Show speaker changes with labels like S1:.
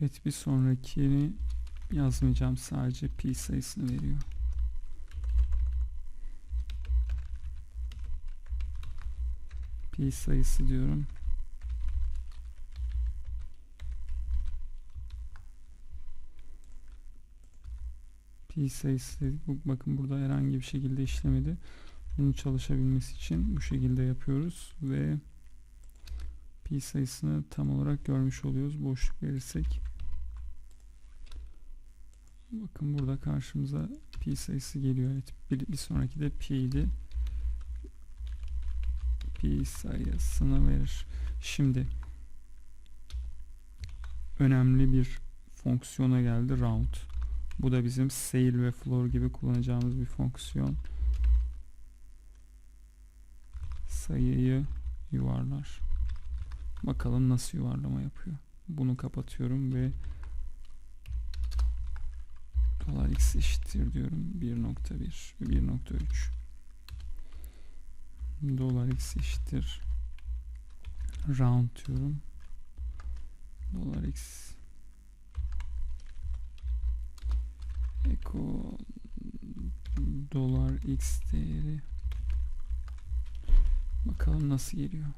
S1: Evet bir sonrakini yazmayacağım sadece pi sayısını veriyor. Pi sayısı diyorum. Pi sayısı dedik. Bakın burada herhangi bir şekilde işlemedi. Bunun çalışabilmesi için bu şekilde yapıyoruz ve pi sayısını tam olarak görmüş oluyoruz. Boşluk verirsek bakın burada karşımıza pi sayısı geliyor. Evet, bir, bir sonraki de pi idi. Pi sayısını verir. Şimdi önemli bir fonksiyona geldi round. Bu da bizim sail ve floor gibi kullanacağımız bir fonksiyon. Sayıyı yuvarlar. Bakalım nasıl yuvarlama yapıyor. Bunu kapatıyorum ve dolar x eşittir diyorum. 1.1 ve 1.3 dolar x eşittir round diyorum. Dolar x Eko dolar x değeri bakalım nasıl geliyor.